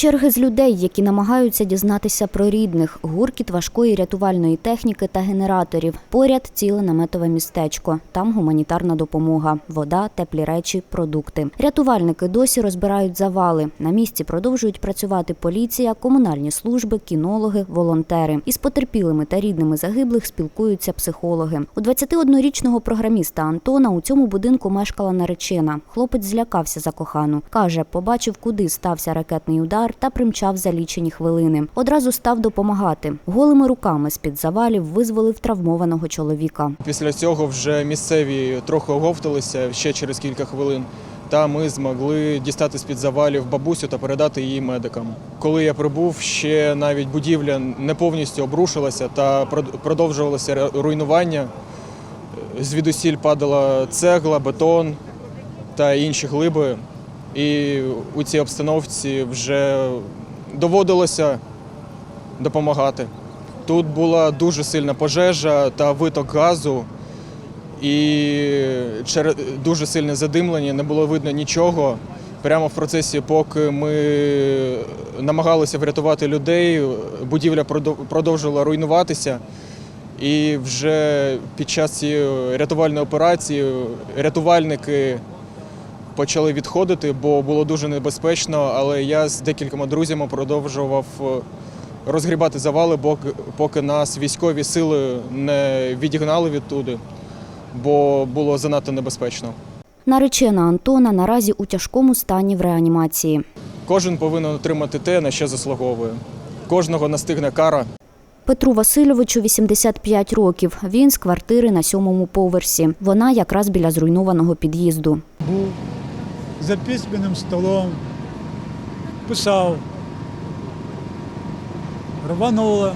Черги з людей, які намагаються дізнатися про рідних, гуркіт важкої рятувальної техніки та генераторів. Поряд ціле наметове містечко. Там гуманітарна допомога, вода, теплі речі, продукти. Рятувальники досі розбирають завали. На місці продовжують працювати поліція, комунальні служби, кінологи, волонтери. Із потерпілими та рідними загиблих спілкуються психологи. У 21-річного програміста Антона у цьому будинку мешкала наречена. Хлопець злякався за кохану. Каже, побачив, куди стався ракетний удар та примчав за лічені хвилини. Одразу став допомагати. Голими руками з-під завалів визволив травмованого чоловіка. Після цього вже місцеві трохи оговталися ще через кілька хвилин. Та ми змогли дістати з-під завалів бабусю та передати її медикам. Коли я прибув, ще навіть будівля не повністю обрушилася та прод- продовжувалося руйнування. Звідусіль падала цегла, бетон та інші глиби. І у цій обстановці вже доводилося допомагати. Тут була дуже сильна пожежа та виток газу, і дуже сильне задимлення, не було видно нічого. Прямо в процесі, поки ми намагалися врятувати людей, будівля продов- продовжила руйнуватися. І вже під час цієї рятувальної операції рятувальники почали відходити, бо було дуже небезпечно. Але я з декількома друзями продовжував е, розгрібати завали, поки нас військові сили не відігнали відтуди, бо було занадто небезпечно. Наречена Антона наразі у тяжкому стані в реанімації. Кожен повинен отримати те, на що заслуговує. Кожного настигне кара. Петру Васильовичу 85 років. Він з квартири на сьомому поверсі. Вона якраз біля зруйнованого під'їзду. За письменним столом, писав. Рвануло.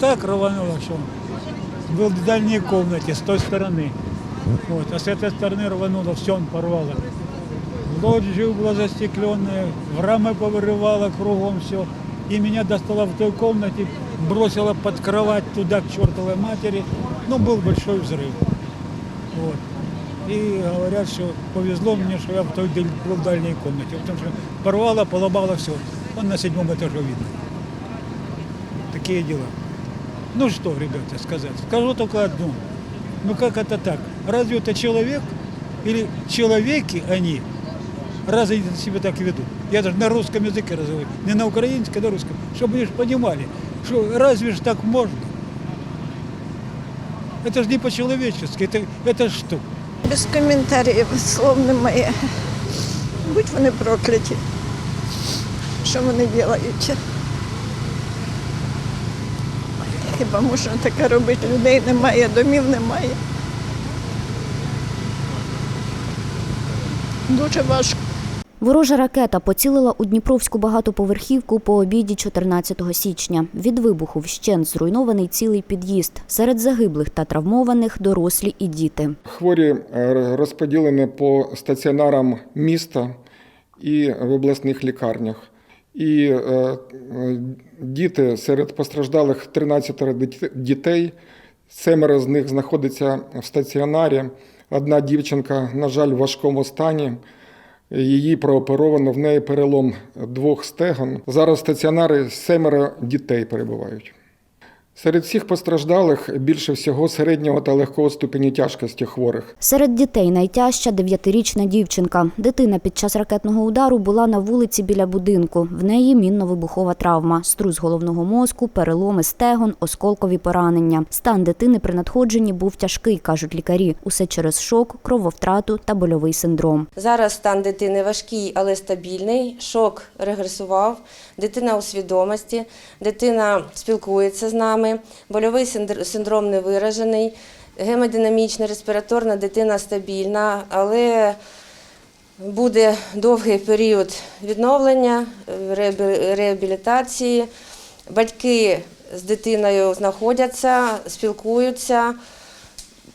Так рвануло, що был в дальней комнате с той стороны. Вот. А с этой стороны рвануло, все он порвало. Лоджия была застекленная, в рамы повырывало кругом все. И меня достало в той комнате, бросило под кровать туда, к чертовой матери. Ну, был большой взрыв. Вот. И говорят, что повезло мне, что я в той даль- был в дальней комнате. Потому что порвало, поломало все. Он на седьмом этаже видно. Такие дела. Ну что, ребята, сказать? Скажу только одно. Ну как это так? Разве это человек? Или человеки они? Разве они себя так ведут? Я даже на русском языке разговариваю. Не на украинском, а на русском. Чтобы они ж понимали, что разве ж так можно? Это же не по-человечески. Это, это что? Без коментарів, слов немає. Будь вони прокляті. Що вони роблять? Хіба можна таке робити? Людей немає, домів немає. Дуже важко. Ворожа ракета поцілила у Дніпровську багатоповерхівку по обіді 14 січня. Від вибуху вщент зруйнований цілий під'їзд. Серед загиблих та травмованих дорослі і діти. Хворі е, розподілені по стаціонарам міста і в обласних лікарнях. І е, е, діти серед постраждалих 13 дітей. Семеро з них знаходиться в стаціонарі. Одна дівчинка, на жаль, в важкому стані. Її прооперовано, в неї перелом двох стегон. Зараз в стаціонарі семеро дітей перебувають. Серед всіх постраждалих більше всього середнього та легкого ступені тяжкості хворих. Серед дітей найтяжча дев'ятирічна дівчинка. Дитина під час ракетного удару була на вулиці біля будинку. В неї мінно-вибухова травма, струс головного мозку, переломи стегон, осколкові поранення. Стан дитини при надходженні був тяжкий, кажуть лікарі. Усе через шок, крововтрату та больовий синдром. Зараз стан дитини важкий, але стабільний. Шок регресував. Дитина у свідомості, дитина спілкується з нами. Больовий синдром не виражений. Гемодинамічна, респіраторна дитина стабільна, але буде довгий період відновлення, реабілітації. Батьки з дитиною знаходяться, спілкуються.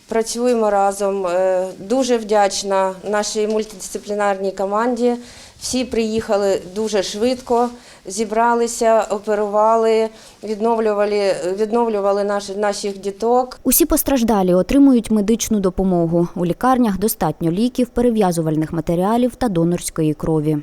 Працюємо разом. Е, Дуже вдячна нашій мультидисциплінарній команді. Всі приїхали дуже швидко, зібралися, оперували, відновлювали, відновлювали наші, наших діток. Усі постраждалі отримують медичну допомогу. У лікарнях достатньо ліків, перев'язувальних матеріалів та донорської крові.